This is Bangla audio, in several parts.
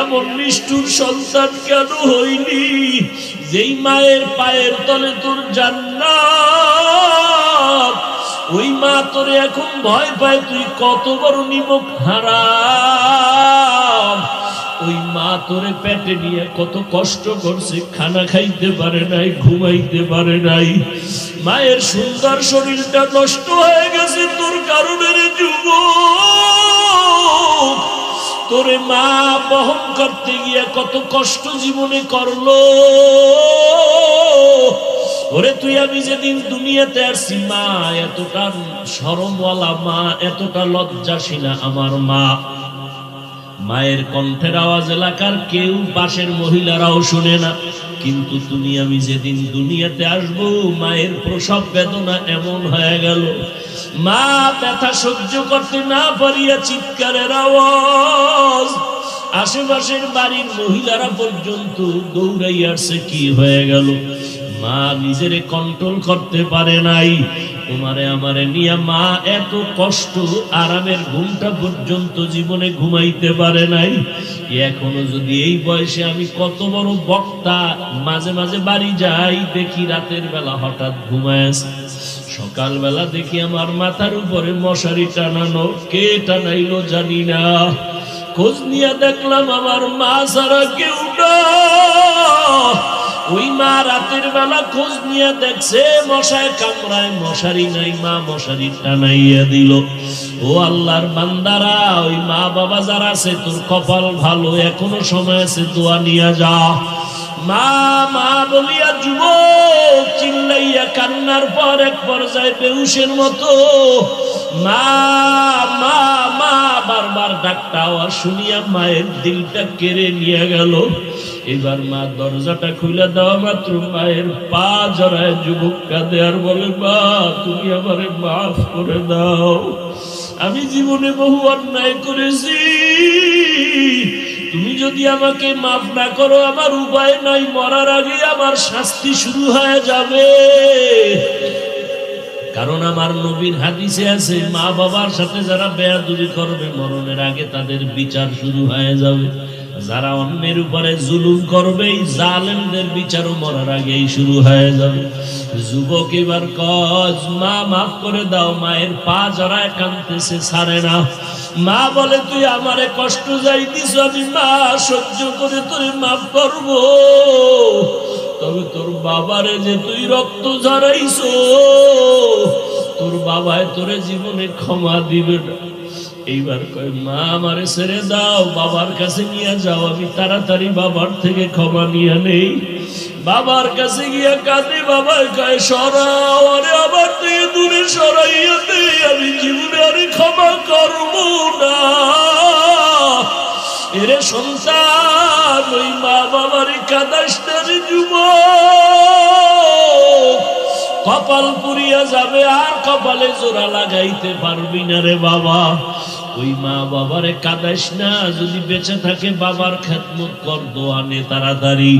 এমন নিষ্ঠুর সন্তান কেন হইনি যেই মায়ের পায়ের তলে তোর জান্নাত, ওই মা তোরে এখন ভয় পায়, তুই কত বড় নিমক হারাম ওই মা তোরে পেটে নিয়ে কত কষ্ট করছে, খানা খাইতে পারে নাই, ঘুমাইতে পারে নাই। মায়ের সুন্দর শরীরটা নষ্ট হয়ে গেছে তোর কারণে যুবক তোরে মা বহন করতে গিয়ে কত কষ্ট জীবনে করল। ওরে তুই আমি যেদিন দুনিয়াতে আসছি, মা, এতটা সরমওয়ালা মা, এতটা লজ্জাশীলা আমার মা। মায়ের কণ্ঠের আওয়াজ এলাকার কেউ পাশের মহিলারাও শুনে না। কিন্তু তুমি, আমি যেদিন দুনিয়াতে আসব, মায়ের প্রসব বেদনা এমন হয়ে গেল। মা ব্যথা সহ্য করতে না পারিয়া চিৎকারের আওয়াজ। আশেপাশের বাড়ির মহিলারা পর্যন্ত দৌড়াই আসছে কি হয়ে গেল। মা নিজেরে কন্ট্রোল করতে পারে নাই। তোমারে আমারে নিয়ে মা এত কষ্ট, আরামের ঘুমটা পর্যন্ত জীবনে ঘুমাইতে পারে নাই। এখনও যদি এই বয়সে আমি কত বড় বক্তা, মাঝে মাঝে বাড়ি যাই, দেখি রাতের বেলা হঠাৎ ঘুমায়। সকালবেলা দেখি আমার মাথার উপরে মশারি টানানো, কে টানাইলো জানি না। খোঁজ নিয়ে দেখলাম আমার মা ছাড়া কেউ না। ওই মা রাতের বেলা খোঁজ নিয়ে দেখছে, মশায় কামড়ায়, মশারি নাই মা, মশারি টানাইয়া দিল। ও আল্লাহর বান্দারা, ওই মা বাবা যারা আছে, তোর কপাল ভালো, এখনও সময় আছে, দোয়া নিয়ে যা। মা মা বলিয়া, যুবক, চিল্লাইয়া কান্নার পর এক পর্যায়ে বেউসের মতো, মা মা মা, বারবার ডাকটা শুনিয়া মায়ের দিলটা কেড়ে নিয়ে গেল। এবার মা দরজাটা খুলে দেওয়া মাত্র মায়ের পা জড়ায় যুবক কাঁদে আর বলে, মা, তুমি আমারে মাফ করে দাও। আমি জীবনে বহু অন্যায় করেছি। তুমি যদি আমাকে মাফ না করো, আমার উপায় নাই মরার আগে আমার শাস্তি শুরু হয়ে যাবে। কারণ আমার নবীর হাদিসে আছে মা বাবার সাথে যারা বেয়াদুরি করবে, মরণের আগে তাদের বিচার শুরু হয়ে যাবে। যারা অন্যের উপরে জুলুম করবে জালেমদের বিচারও মরার আগেই শুরু হয়ে যাবে। যুবক এবার কজ মা, মাফ করে দাও, মায়ের পা জড়ায় কানতেছে ছাড়ে না। মা বলে, তুই আমারে কষ্ট যাইতিস আমি মা সহ্য করে তোরে মাফ করব। তবে তোর বাবারে যে তুই রক্ত ঝরাইছো, তোর বাবায় তোরে জীবনে ক্ষমা দিবে না। এইবার কয়, মা, আমারে ছেড়ে দাও, বাবার কাছে নিয়ে যাও, আমি তাড়াতাড়ি বাবার থেকে ক্ষমা নিয়ে নেই। বাবার কাছে গিয়া কাঁদে বাবার কয়, সরাও, আরে আবার থেকে দূরে সরাইয়া দে, আমি জীবনে আরে ক্ষমা করব না। এরে সন্তান, ওই মা বাবার কাদাস যুব কপাল পুরিয়া যাবে, আর কপালে জোড়া লাগাইতে পারবি না রে বাবা। ওই মা বাবারে কাদাস না, যদি বেঁচে থাকে বাবার খেদমত কর দোয়া নে তাড়াতাড়ি।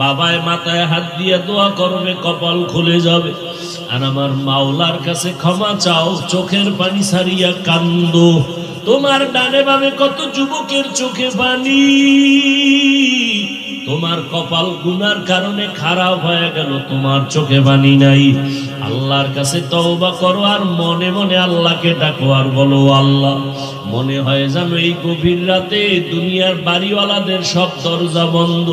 বাবায় মাথায় হাত দিয়ে দোয়া করবে, কপাল খুলে যাবে। আর আমার মাওলার কাছে ক্ষমা চাও, চোখের পানি সারিয়া কান্দ। তোমার ডানে বামে কত যুবকের চোখে পানি। তোমার কপাল গুনার কারণে খারাপ হয়ে গেল, তোমার চোখে পানি নাই। আল্লাহর কাছে তওবা করো আর মনে মনে আল্লাহকে ডাকো আর বলো আল্লাহ। মনে হয় যেন এই গভীর রাতে দুনিয়ার বাড়িওয়ালাদের সব দরজা বন্ধ।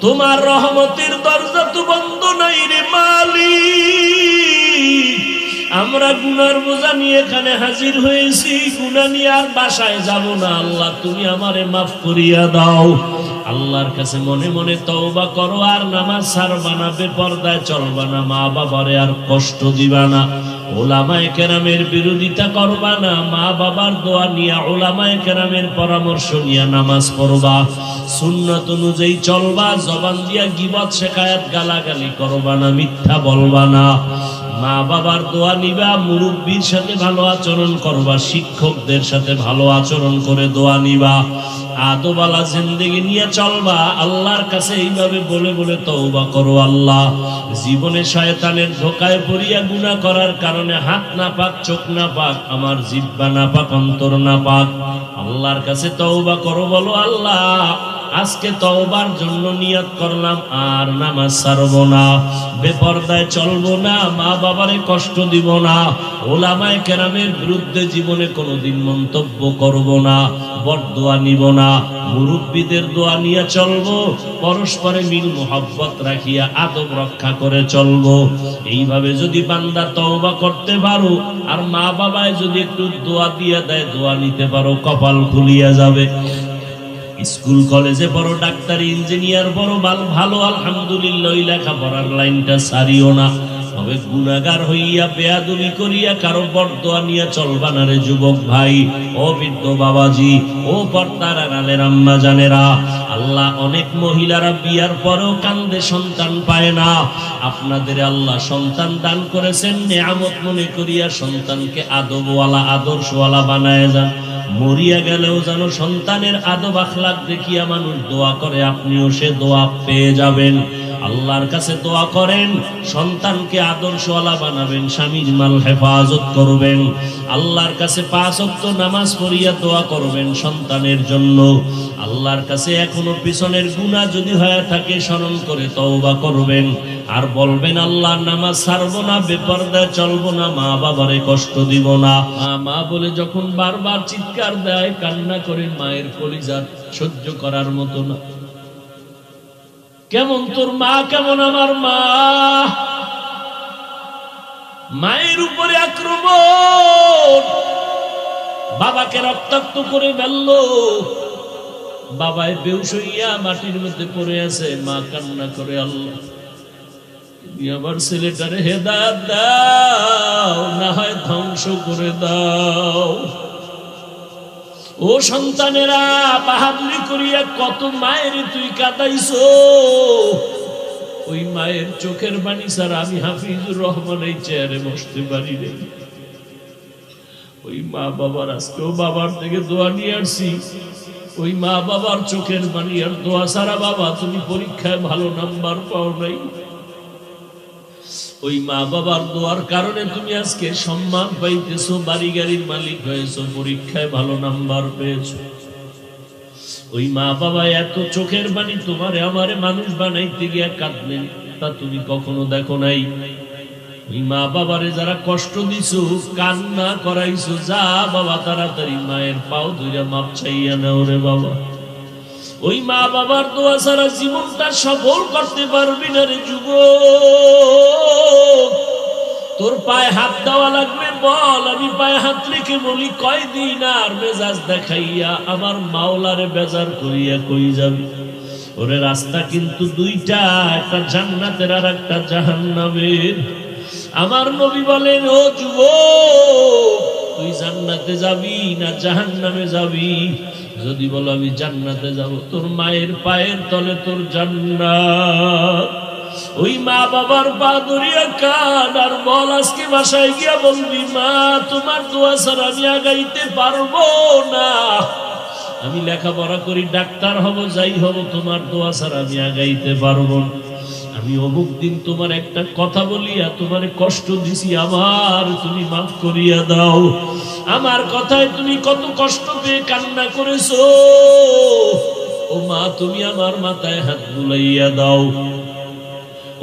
তোমার রহমতের দরজা তো বন্ধ নাই রে মালি আমরা গুনার বোঝা নিয়ে এখানে হাজির হয়েছি, গুনা নিয়ে আর বাসায় যাব না। আল্লাহ, তুমি আমারে মাফ করিয়া দাও। আল্লাহর কাছে মনে মনে তওবা করো, আর নামাজ ছাড়বা না, বেপর্দায় চলবা না, মা বাবারে আর কষ্ট দিবা না, ওলামায় কেরামের বিরোধিতা করবা না, মা বাবার দোয়া নিয়া ওলামায় কেরামের পরামর্শ নিয়া নামাজ পড়বা, সুন্নত অনুযায়ী চলবা, জবান দিয়া গিবত শেখায়াত গালাগালি করবা না, মিথ্যা বলবা না, মা বাবার দোয়া নিবা, মুরব্বীর সাথে ভালো আচরণ করবা, শিক্ষকদের সাথে ভালো আচরণ করে দোয়া নিবা আদবালা জিন্দগি নিয়ে চলবা, আল্লাহর কাছে এইভাবে বলে বলে তওবা করো আল্লাহ। জীবনে শয়তানের ধোকায় পড়িয়া গুনাহ করার কারণে হাত না পাক চোখ না পাক আমার জিব্বা না পাক অন্তর না পাক আল্লাহর কাছে তওবা করো, বলো আল্লাহ, আজকে তওবার জন্য নিয়ত করলাম, আর নামাজ ছাড়বো না। বেপরদায় চলবো না, মা বাবারে কষ্ট দিব না। ওলামায় কেরামের বিরুদ্ধে জীবনে কোনোদিন মন্তব্য করব না, বরদোয়া নিব না। মুরব্বীদের দোয়া নিয়ে চলবো, পরস্পরে মিল মোহাব্বত রাখিয়া আদব রক্ষা করে চলবো। এইভাবে যদি বান্দা তওবা করতে পারো, আর মা বাবায় যদি একটু দোয়া দিয়ে দেয়, দোয়া নিতে পারো, কপাল খুলিয়া যাবে। স্কুল, কলেজে বড় ডাক্তার, ইঞ্জিনিয়ার বড় ভালো ভালো, আলহামদুলিল্লাহ, ওই লেখাপড়ার লাইনটা সারিও না। তবে গুণাগার হইয়া বেয়াদুলি করিয়া কারও বরদোয়া নিয়ে চলবা না রে যুবক ভাই। ও বৃদ্ধ বাবাজি, ও পর্দার আড়ালের আম্মা জানেরা, আল্লাহ অনেক মহিলারা বিয়ার পরেও কান্দে সন্তান পায় না। আপনাদের আল্লাহ সন্তান দান করেছেন, নেয়ামত মনে করিয়া সন্তানকে আদবওয়ালা, আদর্শওয়ালা বানায় যান। মরিয়া গেলেও যেন সন্তানের আদব আখলাক দেখিয়া মানুষ দোয়া করে, আপনিও সে দোয়া পেয়ে যাবেন। আল্লাহর কাছে দোয়া করেন, সন্তানকে আদর্শওয়ালা বানাবেন, স্বামীর মাল হেফাজত করবেন। আল্লাহর কাছে পাঁচ অক্ত নামাজ পড়িয়া দোয়া করবেন সন্তানের জন্য। আল্লাহর কাছে এখনও পিছনের গুণা যদি হয়ে থাকে স্মরণ করে তওবা করবেন। আর বলবেন, আল্লাহ, নামাজ ছাড়বো না, বেপরদায় চলবো না, মা বাবারে কষ্ট দিব না। মা বলে যখন বারবার চিৎকার দেয়, কান্না করে মায়ের কলিজা সহ্য করার মতো না। কেমন তোর মা, কেমন আমার মা? মায়ের উপরে আক্রমণ। বাবাকে রক্তাক্ত করে ফেলল। বাবায় বেউস হইয়া মাটির মধ্যে পড়ে আছে। মা কান্না করে, আল্লাহ আমার ছেলেটারে হেদায়ত দাও, না হয় ধ্বংস করে দাও। ও সন্তানেরা বাহাদুরি করিয়া কত মায়ের তুই কাদাইছো? ওই মায়ের চোখের বাণী স্যার আমি হাফিজুর রহমান এই চেয়ারে বসতে পারি রে ওই মা বাবার আজকেও বাবার থেকে দোয়া নিয়ে আসছি। ওই মা বাবার চোখের বাণী আর দোয়া সারা বাবা, তুমি পরীক্ষায় ভালো নাম্বার পাও নাই। ওই মা বাবার দোয়ার কারণে তুমি আজকে সম্মান পাইতেছো বাড়ি গাড়ির মালিক হয়েছো, পরীক্ষায় ভালো নাম্বার পেয়েছ। ওই মা বাবা এত চোখের বাণী তোমারে, আমারে মানুষ বানাইতে গিয়া কাঁদলেন, তা তুমি কখনো দেখো নাই। ওই মা বাবারে যারা কষ্ট দিছো, কান্না করাইছো, যা বাবা তাড়াতাড়ি মায়ের পাও ধইরা মাপ চাইয়া নাও রে বাবা। ওই মা বাবার দোয়া ছাড়া জীবনটা সফল করতে পারবি না রে যুব তোর পায়ে হাত দেওয়া লাগবে, বল, আমি পায়ে হাত রেখে বলি, কয়দিন আর মেজাজ দেখাইয়া আমার মাওলারে বেজার করিয়া কই যাবি? ওরে রাস্তা কিন্তু দুইটা, একটা জান্নাতের আর একটা জাহান্নামের। আমার নবী বলেন, ও যুব তুই জান্নাতে যাবি না জাহান্নামে যাবি? যদি বলো আমি জান্নাতে যাব, তোর মায়ের পায়ের তলে তোর জান্নাত। ওই মা বাবার পা ধরিয়া কান, আর বল আজকে বাসায় গিয়া বলবি, মা, তোমার দোয়া ছাড়া আমি আগাইতে পারব না। আমি লেখাপড়া করি, ডাক্তার হব, যাই হব, তোমার দোয়া ছাড়া আমি আগাইতে পারব না। আমি অমুক দিন তোমার একটা কথা বলিয়া তোমার কষ্ট দিছি, আমার তুমি মাফ করিয়া দাও। আমার কথায় তুমি কত কষ্ট পেয়ে কান্না করেছ। ও মা তুমি আমার মাথায় হাত বুলাইয়া দাও।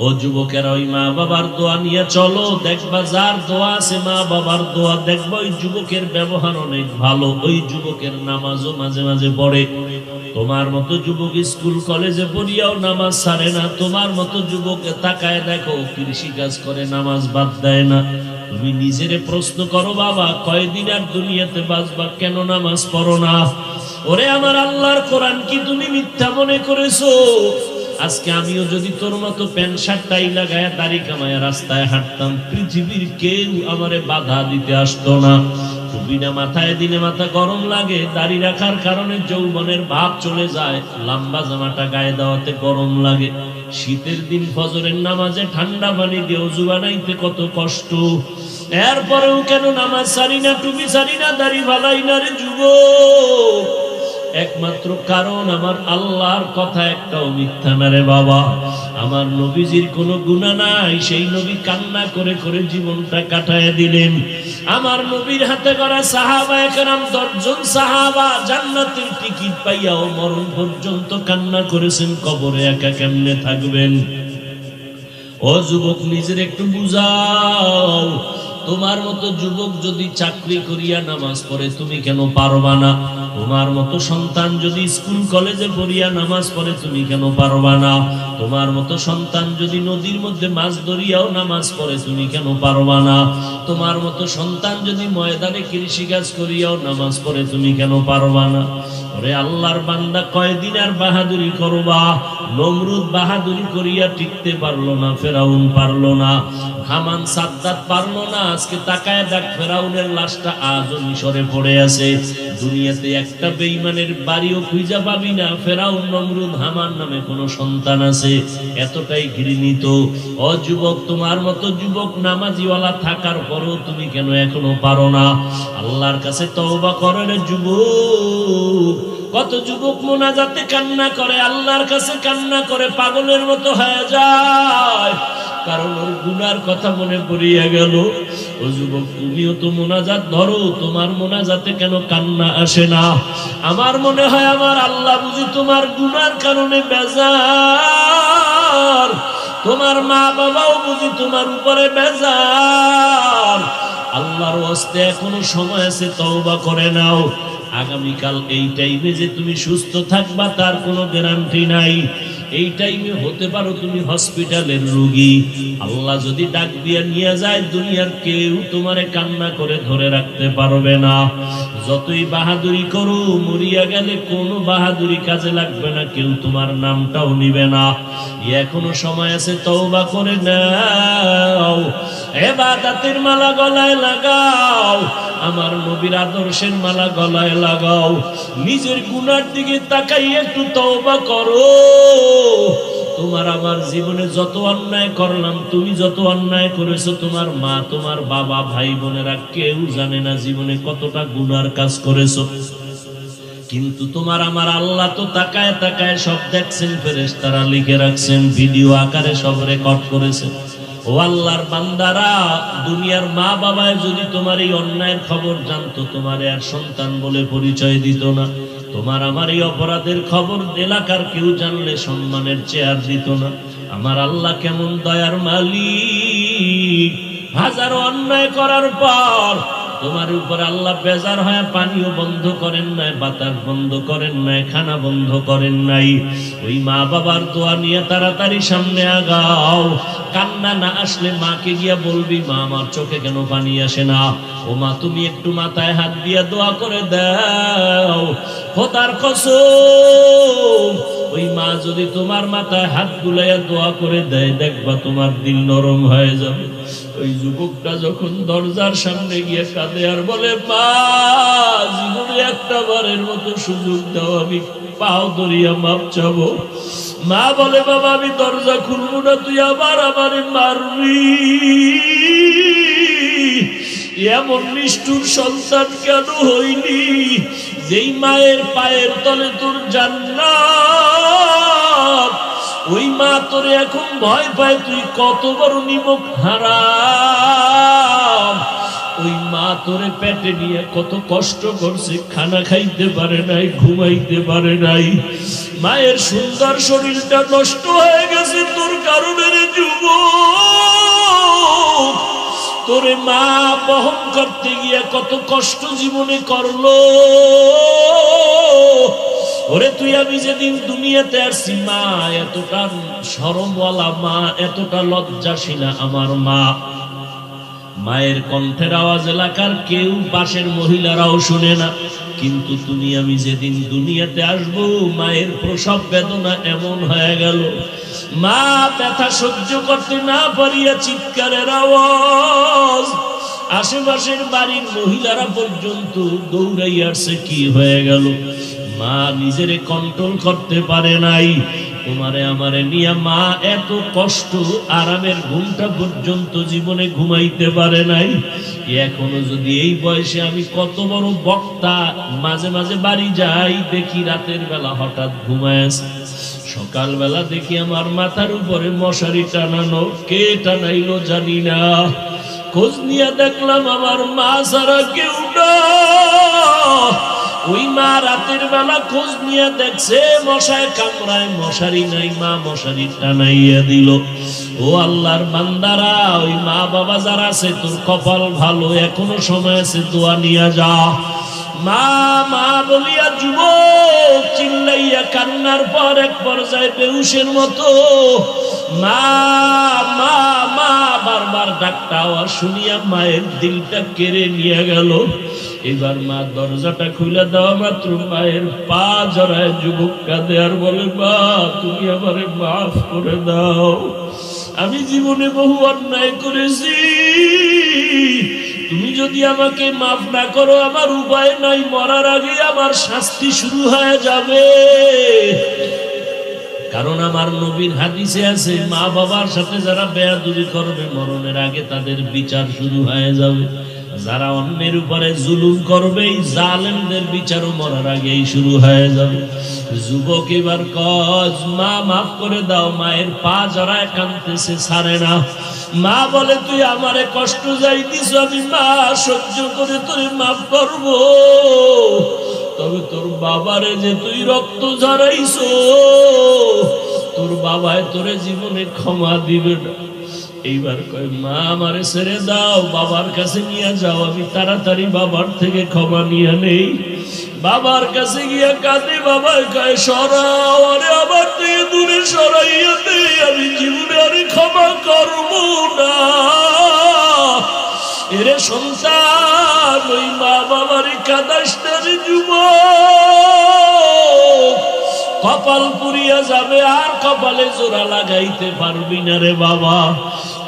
ও যুবকেরা, ওই মা বাবার দোয়া নিয়ে চলো, দেখবা যার দোয়া আছে মা বাবার দোয়া, দেখবা ওই যুবকের ব্যবহার অনেক ভালো, ওই যুবকের নামাজও মাঝে মাঝে পড়ে। তোমার মতো যুবক স্কুল, কলেজে পড়িয়াও নামাজ ছাড়ে না, তোমার মতো যুবকে তাকায় দেখো, কৃষি কাজ করে, নামাজ বাদ দেয় না। তুমি নিজেরে প্রশ্ন করো, বাবা, কয়দিন আর দুনিয়াতে বাঁচবা, কেন নামাজ পড়ো না? ওরে আমার আল্লাহর কোরআন কি তুমি মিথ্যা মনে করেছ? আজকে আমিও যদি তোর মতো প্যান্ট শার্ট টাই লাগায় দাড়ি কামায় রাস্তায় হাঁটতাম, পৃথিবীর কেউ আমারে বাধা দিতে আসতো না। শীতের দিন ফজরের নামাজে ঠান্ডা পানি দিয়ে বানাইতে কত কষ্ট। এরপরেও কেন নামাজ সারি না, টুপি সারি না, দাড়ি ভালাই না রে যুবক? একমাত্র কারণ আমার আল্লাহর কথা একটাও মিথ্যা না রে বাবা। আমার নবীজির কোনো গুণা নাই, সেই নবী কান্না করে করে জীবনটা কাটায় দিলেন। আমার নবীর হাতে করা সাহাবা একরাম, দশজন সাহাবা জান্নাতের টিকিট পাইয়াও মরণ পর্যন্ত কান্না করেছেন, কবরে একা কেমনে থাকবেন? ও যুবক, নিজের একটু বুঝাও। তোমার মতো যুবক যদি চাকরি করিয়া নামাজ পড়ে, তুমি কেন পারবা না? তোমার মতো সন্তান যদি স্কুল, কলেজে পড়িয়া নামাজ পড়ে, তুমি কেন পারবা না? তোমার মতো সন্তান যদি নদীর মধ্যে মাছ ধরিয়াও নামাজ পড়ে, তুমি কেন পারবা না? তোমার মতো সন্তান যদি ময়দানে কৃষি কাজ করিয়াও নামাজ পড়ে, তুমি কেন পারবা না? ওরে আল্লাহর বান্দা, কয়দিন আর বাহাদুরি করবা? নমরুদ বাহাদুরি করিয়া টিকতে পারল না, ফেরাউন পারল না হামান সাদ্দাত পারল না আজকে তাকায় দেখ, ফেরাউনের লাশটা আজও মিশরে পড়ে আছে। দুনিয়াতে একটা বেইমানের বাড়িও খুঁজা পাবি না। ফেরাউন নমরুদ হামান নামে কোনো সন্তান আছে। এতটাই ঘৃণিত। ও যুবক, তোমার মতো যুবক নামাজিওয়ালা থাকার পরেও তুমি কেন এখনও পারো না? আল্লাহর কাছে তওবা করো রে যুবক। কত যুবক মোনাজাতে কান্না করে, আল্লাহর কাছে কান্না করে, পাগলের মতো হয়ে যায়। কারণ ওর গুনার কথা মনে পড়িয়া গেল। ও যুবক, তুমিও তো মোনাজাত ধরো, তোমার মোনাজাতে কেন কান্না আসে না? আমার মনে হয় আমার আল্লাহ বুঝি তোমার গুনার কারণে বেজার। তোমার মা বাবাও বুঝি তোমার উপরে বেজার। আল্লাহর হস্তে এখনও সময় আছে, তওবা করে নাও। আগামীকাল এই টাইমে যে তুমি সুস্থ থাকবা, তার কোনো গ্যারান্টি নাই। এই টাইমে হতে পারো তুমি হসপিটালের রুগী। আল্লাহ যদি ডাক দিয়ে নিয়ে যায়, দুনিয়ার কেউ তোমারে কান্না করে ধরে রাখতে পারবে না। যতই বাহাদুরি করো, মরিয়া গেলে কোনো বাহাদুরি কাজে লাগবে না, কেউ তোমার নামটাও নিবে না। এখনও সময় আছে, তওবা করে নাও। এবাদাতের মালা গলায় লাগাও, আমার নবীর আদর্শের মালা গলায় লাগাও। নিজের গুনার দিকে তাকাই একটু তওবা করো। তোমার আমার জীবনে যত অন্যায় করলাম, তুমি যত অন্যায় করেছ, তোমার মা, তোমার বাবা, ভাই বোনেরা কেউ জানে না জীবনে কতটা গুনার কাজ করেছ। কিন্তু তোমার আমার আল্লাহ তো তাকায় তাকায় সব দেখছেন ফেরেস তারা লিখে রাখছেন, ভিডিও আকারে সব রেকর্ড করেছেন ও আল্লাহর বান্দারা, দুনিয়ার মা বাবায় যদি তোমার এই অন্যায়ের খবর জানতো, তোমার আর সন্তান বলে পরিচয় দিত না। তোমার আমার এই অপরাধের খবর এলাকার কেউ জানলে সম্মানের চেয়ার দিত না। আমার আল্লাহ কেমন দয়ার মালিক। হাজার অন্যায় করার পর তোমার উপর আল্লাহ বেজার হয়ে পানিও বন্ধ করেন নাই, বাতাস বন্ধ করেন নাই, খানা বন্ধ করেন নাই। ওই মা বাবার দোয়া নিয়ে তাড়াতাড়ি সামনে আগাও। কান্না না আসলে মাকে গিয়া বলবি, মা, আমার চোখে কেন পানি আসে না? ও মা, তুমি একটু মাথায় হাত দিয়া দোয়া করে দাও। খোদার কসম, ওই মা যদি তোমার মাথায় হাত বুলাইয়া দোয়া করে দেয়, দেখবা তোমার দিল নরম হয়ে যাবে। ওই যুবকটা যখন দরজার সামনে গিয়ে কাঁদে আর বলে, মা, জীবনে একটা বারের মতো সুযোগ দাও, আমি পাও ধরিয়া মাপ চাবো। মা বলে, বাবা, আমি দরজা খুলবো না, তুই আবার আমারে মারবি। এমন নিষ্ঠুর সন্তান কেন হইনি যেই মায়ের পায়ের তলে তোর জান্নাত ওই মা তোরে এখন ভয় পায়, তুই কত বড় নিমক হারাম ওই মা তোরে পেটে নিয়ে কত কষ্ট করছে, খানা খাইতে পারে নাই, ঘুমাইতে পারে নাই। মায়ের সুন্দর শরীরটা নষ্ট হয়ে গেছে, তোর কারণে রে যুবক। তোরে মা বহন করতে গিয়ে কত কষ্ট জীবনে করল। ওরে তুই আমি যেদিন দুনিয়াতে আসছি, মা, এতটা সরমওয়ালা মা, এতটা লজ্জাশীলা আমার মা। মায়ের কণ্ঠের আওয়াজ এলাকার কেউ পাশের মহিলারাও শুনে না। কিন্তু তুমি আমি যেদিন দুনিয়াতে আসব, মায়ের প্রসব বেদনা এমন হয়ে গেল। মা, ব্যথা সহ্য করতে না পারিয়া চিৎকারের আওয়াজ। আশেপাশের বাড়ির মহিলারা পর্যন্ত দৌড়াই আসছে কি হয়ে গেল? মা নিজের কন্ট্রোল করতে পারে নাই। তোমারে আমারে নিয়া মা এত কষ্ট, আরামের ঘুমটা পর্যন্ত জীবনে ঘুমাইতে পারে নাই। এখনও যদি এই বয়সে আমি কত বড় বক্তা, মাঝে মাঝে বাড়ি যাই, দেখি রাতের বেলা হঠাৎ ঘুমায় সকালবেলা দেখি আমার মাথার উপরে মশারি টানানো, কে টানাইলো জানি না। খোঁজ নিয়ে দেখলাম আমার মা সারা কেউ না। ওই মা রাতের বেলা খোঁজ নিয়ে দেখছে, মশায় কামড়ায়, মশারি নাই মা মশারি টানাইয়া দিল। ও আল্লাহর বান্দারা, ওই মা বাবা যারা আছে, তোর কপাল ভালো, এখনও সময় আছে, দোয়া নিয়ে যা। মা মা বলিয়া যুব চিল্লাইয়া কান্নার পর এক পর্যায়ে বেউসের মতো, মা মা মা, বারবার ডাকটা আওয়াজ শুনিয়া মায়ের দিলটা কেড়ে নিয়ে গেল। এবার মা দরজাটা খুলে দেওয়া মাত্র মায়ের পা জড়ায় যুবক কাঁদে আর বলে, মা, তুমি আমারে মাফ করে দাও। আমি জীবনে বহু অন্যায় করেছি। তুমি যদি আমাকে মাফ না করো, আমার উপায় নাই। মরার আগে আমার শাস্তি শুরু হয়ে যাবে। কারণ আমার নবীর হাদিসে আছে, মা বাবার সাথে যারা বেয়াদুরি করবে, মরণের আগে তাদের বিচার শুরু হয়ে যাবে। যারা অন্যের উপরে জুলুম করবে জালেমদের বিচারও মরার আগেই শুরু হয়ে যাবে। যুবক এবার কজ, মা, মাফ করে দাও, মায়ের পা জড়ায় কানতেছে ছাড়ে না। মা বলে, তুই আমারে কষ্ট যাইতিস আমি মা সহ্য করে তোরে মাফ করব। তবে তোর বাবারে যে তুই রক্ত ঝরাইছো, তোর বাবায় তোরে জীবনে ক্ষমা দিবে না। এইবার কয়, মা, আমারে ছেড়ে দাও, বাবার কাছে নিয়ে যাও, আমি তাড়াতাড়ি বাবার থেকে ক্ষমা নিয়ে নেই। বাবার কাছে গিয়া কাঁদে বাবার কয়, সরাও, আরে আবার থেকে দূরে সরাইয়া দে, আমি জীবনে আরে ক্ষমা করব না। এরে সন্তান, ওই মা বাবার কাদাস যুব কপাল পুরিয়া যাবে, আর কপালে জোড়া লাগাইতে পারবি না রে বাবা।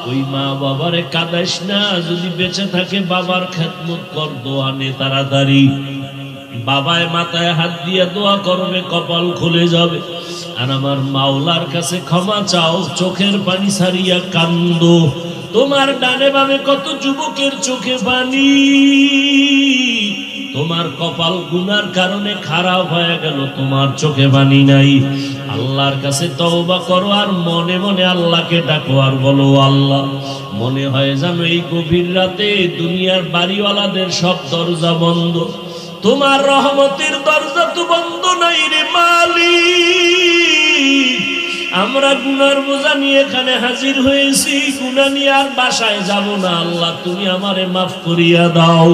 ওই মা বাবারে কাদাস না, যদি বেঁচে থাকে বাবার খেদমত কর দোয়া নে তাড়াতাড়ি। বাবায় মাথায় হাত দিয়ে দোয়া করবে, কপাল খুলে যাবে। আর আমার মাওলার কাছে ক্ষমা চাও, চোখের পানি সারিয়া কান্দ। তোমার ডানে বামে কত যুবকের চোখে পানি। তোমার কপাল গুনার কারণে খারাপ হয়ে গেল, তোমার চোখে পানি নাই। আল্লাহর কাছে তওবা করো আর মনে মনে আল্লাহকে ডাকো আর বলো আল্লাহ। মনে হয় জানো এই গভীর রাতে দুনিয়ার বাড়িওয়ালাদের সব দরজা বন্ধ। তোমার রহমতের দরজা তো বন্ধ নাই রে মালিক। আমরা গুনার বোঝা নিয়ে এখানে হাজির হয়েছি গুনা নিয়ে আর বাসায় যাব না। আল্লাহ, তুমি আমারে মাফ করিয়া দাও।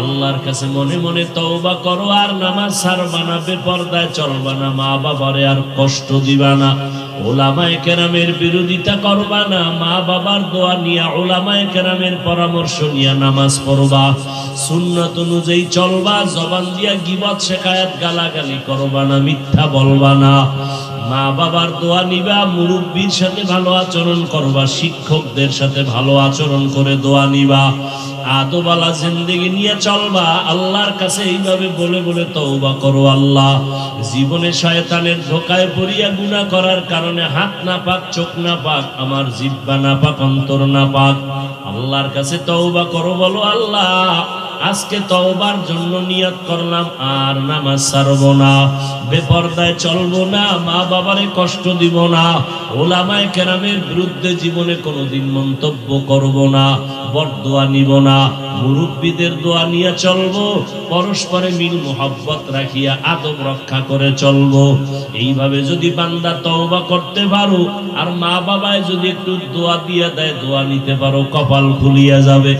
আল্লাহর কাছে মনে মনে তওবা করো, আর নামাজ ছাড়বা না, বেপর্দায় চলবা না মা বাবারে আর কষ্ট দিবা না। ওলামায় কেরামের বিরোধিতা করবা না মা বাবার দোয়া নিয়ে ওলামায় কেরামের পরামর্শ নিয়ে নামাজ পড়বা। সুন্নত অনুযায়ী চলবা, জবান দিয়া গিবত, শেখায়াত, গালাগালি করবা না, মিথ্যা বলবা না। মা বাবার দোয়া নিবা, মুরব্বীর সাথে ভালো আচরণ করবা, শিক্ষকদের সাথে ভালো আচরণ করে দোয়া নিবা। আদোবালা জিন্দগি নিয়ে চলবা, আল্লাহর কাছে এইভাবে বলে বলে তওবা করো আল্লাহ। জীবনে শয়তানের ধোকায় পড়িয়া গুনাহ করার কারণে হাত না পাক চোখ না পাক আমার জিব্বা না পাক অন্তর না পাক আল্লাহর কাছে তওবা করো, বলো আল্লাহ। আজকে তওবার জন্য নিয়ত করলাম, আর নামাজ ছাড়বো না। বেপর্দায় চলবো না, মা বাবারে কষ্ট দিব না, ওলামায় কেরামের বিরুদ্ধে জীবনে কোনোদিন মন্তব্য করব না, বরদোয়া নিব না, মুরব্বীদের দোয়া নিয়ে চলবো, পরস্পরে মিল মোহাব্বত রাখিয়া আদব রক্ষা করে চলবো। এইভাবে যদি বান্দা তওবা করতে পারো, আর মা বাবায় যদি একটু দোয়া দিয়ে দেয়, দোয়া নিতে পারো, কপাল খুলিয়া যাবে।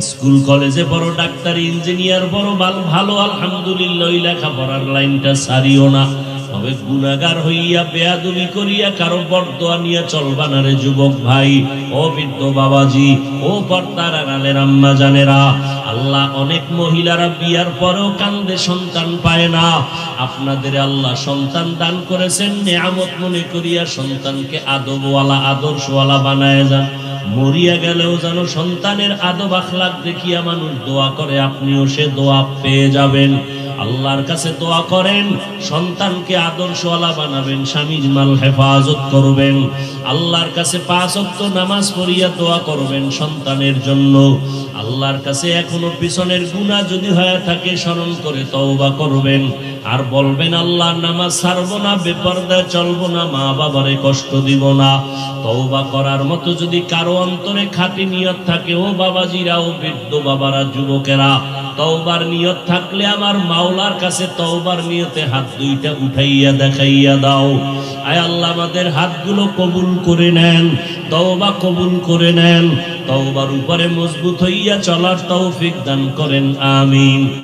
স্কুল, কলেজে বড় ডাক্তার, ইঞ্জিনিয়ার, বড় ভালো ভালো, আলহামদুলিল্লাহ, ওই লেখাপড়ার লাইনটা সারিও না। তবে গুণাগার হইয়া, বেয়াদুমি করিয়া, কারও বরদোয়া নিয়ে চলবা না রে যুবক ভাই। ও বৃদ্ধ বাবাজি, ও পর্দার আড়ালের আম্মা জানেরা, আল্লাহ অনেক মহিলারা বিয়ার পরেও কান্দে সন্তান পায় না। আপনাদের আল্লাহ সন্তান দান করেছেন, নিয়ামত মনে করিয়া সন্তানকে আদবওয়ালা, আদর্শওয়ালা বানায় যান। মরিয়া গেলেও যেন সন্তানের আদব আখলাক দেখিয়া মানুষ দোয়া করে, আপনিও সে দোয়া পেয়ে যাবেন। আল্লাহর কাছে দোয়া করেন, সন্তানকে আদর্শওয়ালা বানাবেন, স্বামীর মাল হেফাজত করবেন। আল্লাহর কাছে পাঁচ অক্ত নামাজ পড়িয়া দোয়া করবেন সন্তানের জন্য। আল্লাহর কাছে এখনও পিছনের গুণা যদি হয়ে থাকে স্মরণ করে তওবা করবেন। আর বলবেন আল্লাহ নামাজ ছাড়বো না, বেপরদায় চলবো না মা বাবারে কষ্ট দিব না। তওবা করার মতো যদি কারও অন্তরে খাঁটি নিয়ত থাকে, ও বাবাজিরা, ও বৃদ্ধ বাবারা, যুবকেরা, তওবার নিয়ত থাকলে আমার মাওলার কাছে তওবার নিয়তে হাত দুইটা উঠাইয়া দেখাইয়া দাও। আয় আল্লাহ, আমাদের হাতগুলো কবুল করে নেন, তওবা কবুল করে নেন। তওবার উপরে মজবুত হইয়া চলার তৌফিক দান করেন আমিন।